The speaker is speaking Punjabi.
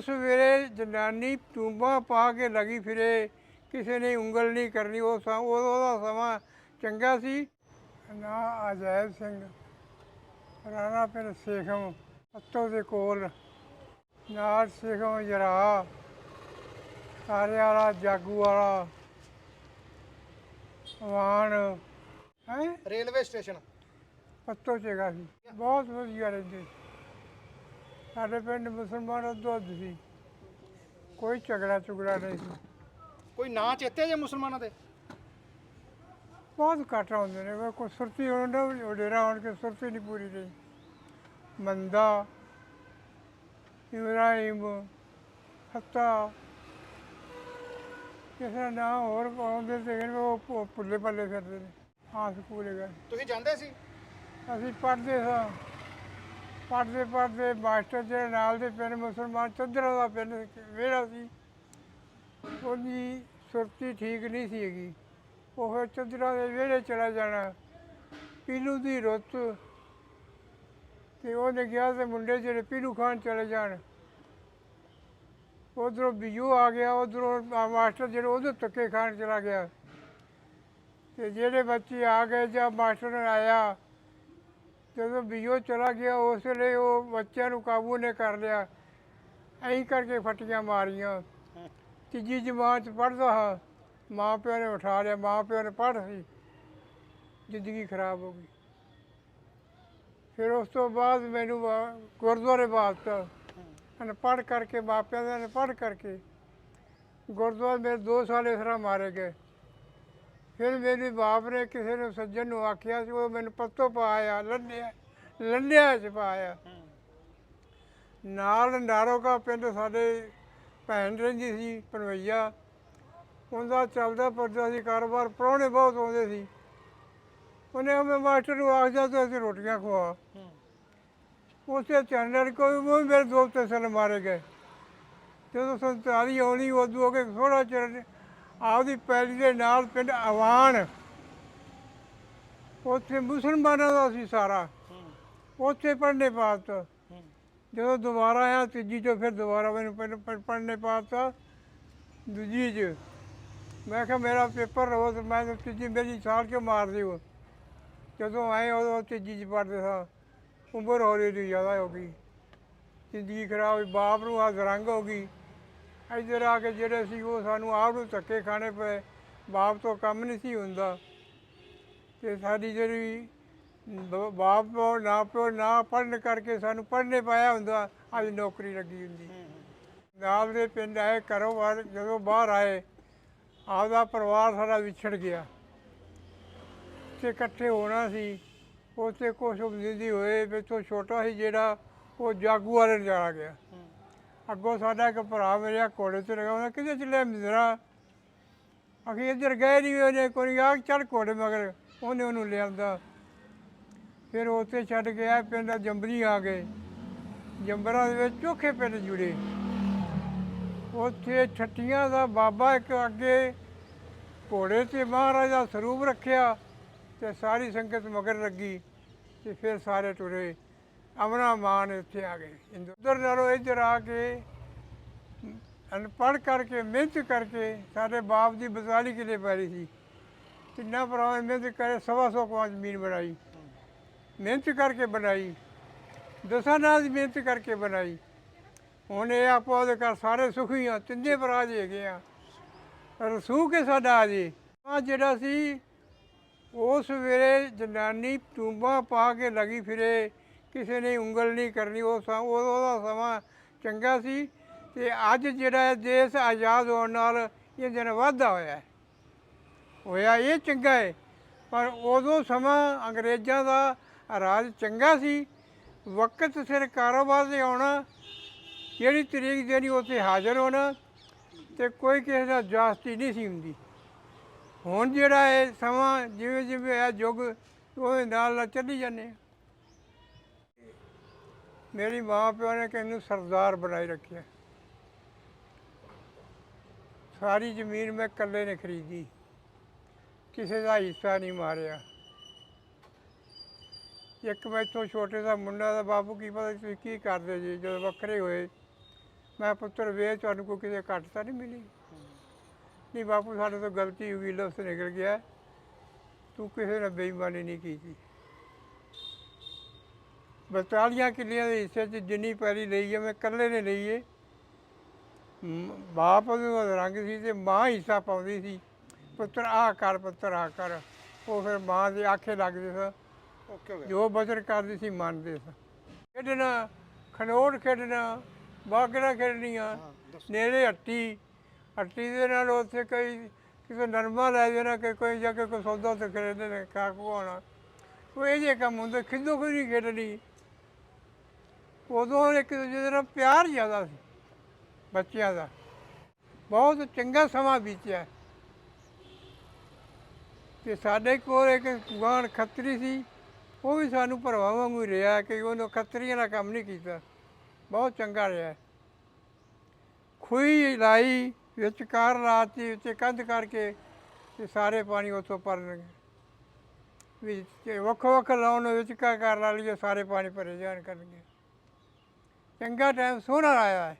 ਉਸ ਵੇਲੇ ਜਨਾਨੀ ਟੂੰਬਾਂ ਪਾ ਕੇ ਲੱਗੀ ਫਿਰੇ ਕਿਸੇ ਨੇ ਉਂਗਲ ਨਹੀਂ ਕਰਨੀ ਉਹ ਸਮਾਂ ਉਦੋਂ ਦਾ ਸਮਾਂ ਚੰਗਾ ਸੀ। ਨਾ ਅਜੈਬ ਸਿੰਘ ਰਾਣਾ ਪਿੰਡ ਸੇਖਮ ਪੱਤੋ ਦੇ ਕੋਲ ਨਾਲ ਸੇਖਮ ਜਰਾ ਸਾਰੇ ਵਾਲਾ ਜਾਗੂ ਵਾਲਾ ਵਾਣ ਹੈ? Railway station. ਪੱਤੋ ਚੇਗਾ ਸੀ। ਬਹੁਤ ਵਧੀਆ ਰਹਿੰਦੇ ਸੀ। ਸਾਡੇ ਪਿੰਡ ਮੁਸਲਮਾਨ ਦੁੱਧ ਸੀ। ਕੋਈ ਝਗੜਾ ਚੁਗੜਾ ਨਹੀਂ ਸੀ। ਕੋਈ ਨਾਂ ਚੇਤੇ ਜੇ ਮੁਸਲਮਾਨਾਂ ਦੇ? ਬਹੁਤ ਘੱਟ ਆਉਂਦੇ ਨੇ। ਕੋਈ ਸੁਰਤੀ ਹੁੰਦਾ ਡੇਰਾ ਹੋਣ ਕੇ ਸੁਰਤੀ ਨਹੀਂ ਪੂਰੀ ਰਹੀ ਮੰਦਾ ਇਬਰਾਹਿਮ ਹੱਤਾ। ਕਿਸੇ ਦਾ ਨਾਂ ਹੋਰ ਆਉਂਦੇ ਤੇ ਉਹ ਭੁੱਲੇ ਪੱਲੇ ਫਿਰਦੇ ਨੇ। ਹਾਂ ਸਕੂਲੇ ਗਏ ਤੁਸੀਂ ਜਾਂਦੇ ਸੀ? ਅਸੀਂ ਪੜ੍ਹਦੇ ਸਾਂ। ਪੜ੍ਹਦੇ ਪੜ੍ਹਦੇ ਮਾਸਟਰ ਜਿਹੜੇ ਨਾਲ ਦੇ ਪਿੰਡ ਮੁਸਲਮਾਨ ਚੰਦਰਾ ਦਾ ਪਿੰਡ ਵਿਹੜਾ ਸੀ। ਉਹਦੀ ਸੁਰਤੀ ਠੀਕ ਨਹੀਂ ਸੀ ਹੈਗੀ ਉਹ ਫਿਰ ਚੰਦਰਾ ਦੇ ਵਿਹੜੇ ਚਲਾ ਜਾਣਾ। ਪੀਲੂ ਦੀ ਰੁੱਤ ਤੇ ਉਹਨੇ ਗਿਆ ਤੇ ਮੁੰਡੇ ਜਿਹੜੇ ਪੀਲੂ ਖਾਨ ਚਲੇ ਜਾਣ। ਉਧਰੋਂ ਬਿਜੂ ਆ ਗਿਆ, ਉਧਰੋਂ ਮਾਸਟਰ ਜਿਹੜੇ ਉਹਦੇ ਧੱਕੇ ਖਾਣ ਚਲਾ ਗਿਆ। ਤੇ ਜਿਹੜੇ ਬੱਚੇ ਆ ਗਏ ਜਾਂ ਮਾਸਟਰ ਆਇਆ ਜਦੋਂ ਬੀਓ ਚਲਾ ਗਿਆ, ਉਸ ਵੇਲੇ ਉਹ ਬੱਚਿਆਂ ਨੂੰ ਕਾਬੂ ਨੇ ਕਰ ਲਿਆ। ਐਂ ਕਰਕੇ ਫਟੀਆਂ ਮਾਰੀਆਂ। ਤੀਜੀ ਜਮਾਤ ਪੜ੍ਹਦਾ ਹਾਂ। ਮਾਂ ਪਿਓ ਨੇ ਉਠਾ ਲਿਆ। ਮਾਂ ਪਿਓ ਨੇ ਪੜ੍ਹ ਸੀ ਜ਼ਿੰਦਗੀ ਖਰਾਬ ਹੋ ਗਈ। ਫਿਰ ਉਸ ਤੋਂ ਬਾਅਦ ਮੈਨੂੰ ਵਾ- ਗੁਰਦੁਆਰੇ ਬਾਤ ਅਨਪੜ੍ਹ ਕਰਕੇ, ਮਾਪਿਆਂ ਦੇ ਅਨਪੜ੍ਹ ਕਰਕੇ ਗੁਰਦੁਆਰੇ ਮੇਰੇ 2 ਸਾਲ ਇਸ ਤਰ੍ਹਾਂ ਮਾਰੇ ਗਏ। ਫਿਰ ਮੇਰੇ ਬਾਪ ਨੇ ਕਿਸੇ ਨੂੰ ਸੱਜਣ ਨੂੰ ਆਖਿਆ ਸੀ, ਉਹ ਮੈਨੂੰ ਪੱਤੋ ਪਾਇਆ ਲੰਡਿਆ ਲੰਡਿਆ ਚ ਪਾਇਆ। ਨਾਲ ਨਾਰੋਗਾ ਪਿੰਡ ਸਾਡੇ ਭੈਣ ਰਹਿੰਦੀ ਸੀ, ਪਨਵਈਆ। ਉਹਦਾ ਚੱਲਦਾ ਪਰਦਾ ਸੀ, ਕਾਰੋਬਾਰ ਪ੍ਰਾਹੁਣੇ ਬਹੁਤ ਆਉਂਦੇ ਸੀ। ਉਹਨੇ ਮੈਂ ਮਾਸਟਰ ਨੂੰ ਆਖਿਆ ਤੇ ਅਸੀਂ ਰੋਟੀਆਂ ਖਵਾ। ਉਸੇ ਚੈਨਲ ਕੋਈ ਉਹ ਮੇਰੇ ਦੋਸਤ ਸਨ ਮਾਰੇ ਗਏ। ਜਦੋਂ ਸੰਤਾਲੀ ਆਉਣੀ, ਉਦੋਂ ਕੇ ਥੋੜਾ ਚਿਰ ਆਪਦੀ ਪੈਲੀ ਦੇ ਨਾਲ ਪਿੰਡ ਆਵਾਨ ਉੱਥੇ ਮੁਸਲਮਾਨਾਂ ਦਾ ਸੀ ਸਾਰਾ। ਉੱਥੇ ਪੜ੍ਹਨੇ ਪਾਤਾ। ਜਦੋਂ ਦੁਬਾਰਾ ਆਇਆ, ਤੀਜੀ ਚੋਂ ਫਿਰ ਦੁਬਾਰਾ ਮੈਨੂੰ ਪੜ੍ਹਨੇ ਪਾਤਾ। ਦੂਜੀ ਚ ਮੈਂ ਕਿਹਾ, ਮੇਰਾ ਪੇਪਰ ਰੋ ਮੈਂ ਤੀਜੀ ਮੇਰੀ ਸਾਲ ਕੇ ਮਾਰ ਦਿਓ? ਜਦੋਂ ਆਏ, ਉਦੋਂ ਤੀਜੀ ਚ ਪੜ੍ਹਦੇ ਸਾਂ। ਉਮਰ ਹੌਲੀ ਹੌਲੀ ਜ਼ਿਆਦਾ ਹੋ ਗਈ। ਜ਼ਿੰਦਗੀ ਖਰਾਬ ਹੋਈ, ਬਾਪ ਨੂੰ ਆ ਰੰਗ ਹੋ ਗਈ। ਇੱਧਰ ਆ ਕੇ ਜਿਹੜੇ ਸੀ ਉਹ ਸਾਨੂੰ ਆਪ ਨੂੰ ਧੱਕੇ ਖਾਣੇ ਪਏ ਬਾਪ ਤੋਂ ਕੰਮ ਨਹੀਂ ਸੀ ਹੁੰਦਾ। ਤੇ ਸਾਡੀ ਜਿਹੜੀ ਬ- ਬਾਪ ਪਿਓ ਨਾ ਪਿਓ ਨਾ ਪੜ੍ਹਨ ਕਰਕੇ ਸਾਨੂੰ ਪੜ੍ਹਨੇ ਪਾਇਆ ਹੁੰਦਾ ਅੱਜ ਨੌਕਰੀ ਲੱਗੀ ਹੁੰਦੀ। ਨਾਲ ਦੇ ਪਿੰਡ ਆਏ ਘਰੋਂ ਬਾਹਰ ਜਦੋਂ ਬਾਹਰ ਆਏ ਆਪਦਾ ਪਰਿਵਾਰ ਸਾਰਾ ਵਿਛੜ ਗਿਆ। ਤੇ ਇਕੱਠੇ ਹੋਣਾ ਸੀ ਉੱਥੇ ਕੁਛ ਉਮੀਦੀ ਹੋਏ ਵਿੱਚੋਂ ਛੋਟਾ ਸੀ ਜਿਹੜਾ ਉਹ ਜਾਗੂ ਵਾਲੇ ਨੂੰ ਚਲਾ ਗਿਆ। ਅੱਗੋਂ ਸਾਡਾ ਇੱਕ ਭਰਾ ਮੇਰੇ ਘੋੜੇ ਤੇ ਲਗਾ ਉਹਨੇ ਕਿੱਥੇ ਚੱਲਿਆ ਮਿਜ਼ਰਾ ਅਖੀ ਇੱਧਰ ਗਏ ਨਹੀਂ ਉਹਨੇ ਕੋਈ ਆ ਚੱਲ ਘੋੜੇ ਮਗਰ, ਉਹਨੇ ਉਹਨੂੰ ਲਿਆਂਦਾ। ਫਿਰ ਉੱਥੇ ਛੱਡ ਕੇ ਆ ਪਿੰਡ ਜੰਬਰੀ ਆ ਗਏ। ਜੰਬਰਾਂ ਦੇ ਵਿੱਚ ਚੋਖੇ ਪਿੰਡ ਜੁੜੇ। ਉੱਥੇ ਛੱਟੀਆਂ ਦਾ ਬਾਬਾ ਇੱਕ ਅੱਗੇ ਘੋੜੇ ਤੇ ਮਹਾਰਾਜ ਦਾ ਸਰੂਪ ਰੱਖਿਆ ਤੇ ਸਾਰੀ ਸੰਗਤ ਮਗਰ ਲੱਗੀ ਤੇ ਫਿਰ ਸਾਰੇ ਟੁਰੇ ਅਮਨਾ ਮਾਨ ਇੱਥੇ ਆ ਗਏ। ਉਧਰ ਨਾਲੋਂ ਇੱਧਰ ਆ ਕੇ ਅਨਪੜ੍ਹ ਕਰਕੇ, ਮਿਹਨਤ ਕਰਕੇ ਸਾਡੇ ਬਾਪ ਦੀ ਬਜ਼ਾਲੀ ਕਿਲੇ ਪੈਰੀ ਸੀ। ਤਿੰਨਾਂ ਭਰਾਵਾਂ ਨੇ ਮਿਹਨਤ ਕਰੇ ਸਵਾ ਸੌ ਕੁਆਂ ਜ਼ਮੀਨ ਬਣਾਈ। ਮਿਹਨਤ ਕਰਕੇ ਬਣਾਈ। ਦਸਾਂ ਨਾਲ ਦੀ ਮਿਹਨਤ ਕਰਕੇ ਬਣਾਈ। ਹੁਣ ਇਹ ਆਪੋ ਉਹਦੇ ਘਰ ਸਾਰੇ ਸੁਖੀ ਆ, ਤਿੰਨੇ ਭਰਾ ਜੀ ਹੈਗੇ ਆ। ਰਸੂ ਕੇ ਸਾਡਾ ਆ ਜੀ। ਆ ਜਿਹੜਾ ਸੀ ਉਸ ਵੇਲੇ ਜਨਾਨੀ ਟੂੰਬਾਂ ਪਾ ਕੇ ਲੱਗੀ ਫਿਰੇ। ਕਿਸੇ ਨੇ ਉਂਗਲ ਨਹੀਂ ਕਰਨੀ, ਉਹ ਸਮਾਂ ਉਦੋਂ ਸਮਾਂ ਚੰਗਾ ਸੀ ਤੇ ਅੱਜ ਜਿਹੜਾ ਇਹ ਦੇਸ਼ ਆਜ਼ਾਦ ਹੋਣ ਨਾਲ ਇਹ ਦਿਨ ਵਾਧਾ ਹੋਇਆ ਹੋਇਆ ਇਹ ਚੰਗਾ ਹੈ, ਪਰ ਉਦੋਂ ਸਮਾਂ ਅੰਗਰੇਜ਼ਾਂ ਦਾ ਰਾਜ ਚੰਗਾ ਸੀ। ਵਕਤ ਸਿਰ ਕਾਰੋਬਾਰ ਦੇ ਆਉਣਾ, ਜਿਹੜੀ ਤਰੀਕ ਦੇਣੀ ਉੱਥੇ ਹਾਜ਼ਰ ਹੋਣਾ ਤੇ ਕੋਈ ਕਿਸੇ ਦਾ ਜਾਸਤੀ ਨਹੀਂ ਸੀ ਹੁੰਦੀ। ਹੁਣ ਜਿਹੜਾ ਇਹ ਸਮਾਂ ਜਿਵੇਂ ਜਿਵੇਂ ਇਹ ਯੁੱਗ ਉਹਦੇ ਨਾਲ ਨਾਲ ਚੱਲੀ ਜਾਂਦੇ ਆ। ਮੇਰੀ ਮਾਂ ਪਿਓ ਨੇ ਕਿਹਨੂੰ ਸਰਦਾਰ ਬਣਾਈ ਰੱਖਿਆ ਸਾਰੀ ਜ਼ਮੀਨ ਮੈਂ ਇਕੱਲੇ ਨੇ ਖਰੀਦੀ। ਕਿਸੇ ਦਾ ਹਿੱਸਾ ਨਹੀਂ ਮਾਰਿਆ। ਇੱਕ ਮੈਂ ਮੈਥੋਂ ਛੋਟੇ ਦਾ ਮੁੰਡਾ ਦਾ ਬਾਪੂ ਕੀ ਪਤਾ ਤੁਸੀਂ ਕੀ ਕਰਦੇ ਜੀ ਜਦੋਂ ਵੱਖਰੇ ਹੋਏ, ਮੈਂ ਪੁੱਤਰ ਵੇ ਤੁਹਾਨੂੰ ਕੋਈ ਕਿਸੇ ਘੱਟ ਤਾਂ ਨਹੀਂ ਮਿਲੀ। ਨਹੀਂ ਬਾਪੂ, ਸਾਡੇ ਤੋਂ ਗਲਤੀ ਹੋ ਗਈ, ਲਫ਼ਜ਼ ਨਿਕਲ ਗਿਆ। ਤੂੰ ਕਿਸੇ ਨਾਲ ਬੇਈਮਾਨੀ ਨਹੀਂ ਕੀਤੀ। ਬਤਾਲੀਆਂ ਕਿੱਲਿਆਂ ਦੇ ਹਿੱਸੇ 'ਚ ਜਿੰਨੀ ਪੈਲੀ ਲਈ ਹੈ ਮੈਂ ਇਕੱਲੇ ਨੇ ਲਈ ਏ। ਬਾਪ ਉਹਦਾ ਰੰਗ ਸੀ ਤੇ ਮਾਂ ਹਿੱਸਾ ਪਾਉਂਦੀ ਸੀ। ਪੁੱਤਰ ਆਹ ਕਰ ਪੁੱਤਰ ਆਹ ਕਰ। ਉਹ ਫਿਰ ਮਾਂ ਦੇ ਆਖੇ ਲੱਗਦੇ ਸੀ। ਓਕੇ ਹੋ ਗਿਆ। ਜੋ ਬਚਨ ਕਰਦੀ ਸੀ ਮੰਨਦੇ ਸੀ। ਖੇਡਣਾ ਖਨੋੜ ਖੇਡਣਾ ਬਾਗੜਾ ਖੇਡਣੀਆਂ ਨੇੜੇ ਹੱਟੀ। ਹੱਟੀ ਦੇ ਨਾਲ ਉੱਥੇ ਕਈ ਕਿਸੇ ਨਰਮਾ ਲੈ ਜਾਣਾ ਕਿ ਕੋਈ ਜਾ ਕੇ ਕੋਈ ਸੌਦਾ ਤੇ ਖਰੀਦਦੇ ਨੇ ਕਾ ਕੋਣਾ ਉਹ ਇਹ ਜੇ ਕੰਮ ਹੁੰਦੇ ਖਿੱਦੋ ਕੋਈ ਨਹੀਂ ਖੇਡਣੀ। ਉਦੋਂ ਇੱਕ ਦੂਜੇ ਦੇ ਨਾਲ ਪਿਆਰ ਜ਼ਿਆਦਾ ਸੀ, ਬੱਚਿਆਂ ਦਾ। ਬਹੁਤ ਚੰਗਾ ਸਮਾਂ ਬੀਤਿਆ। ਤੇ ਸਾਡੇ ਕੋਲ ਇੱਕ ਗੁਆਂਢ ਖੱਤਰੀ ਸੀ, ਉਹ ਵੀ ਸਾਨੂੰ ਭਰਾਵਾਂ ਵਾਂਗੂ ਹੀ ਰਿਹਾ ਕਿ ਉਹਨੇ ਖੱਤਰੀਆਂ ਦਾ ਕੰਮ ਨਹੀਂ ਕੀਤਾ। ਬਹੁਤ ਚੰਗਾ ਰਿਹਾ। ਖੂਹੀ ਲਾਈ ਵਿੱਚ ਕਾਰ ਲਾਤੀ ਵਿੱਚ ਕੰਧ ਕਰਕੇ ਤੇ ਸਾਰੇ ਪਾਣੀ ਉੱਥੋਂ ਭਰਨਗੇ ਵੀ ਤੇ ਵੱਖੋ ਵੱਖ ਲਾਉਣ ਵਿੱਚ ਕਾ ਕਰ ਲਾ ਲਈਏ ਸਾਰੇ ਪਾਣੀ ਭਰੇ ਜਾਣ ਕਰਨਗੇ ਚੰਗਾ ਟਾਈਮ ਸੋਹਣਾ ਆਇਆ ਹੈ।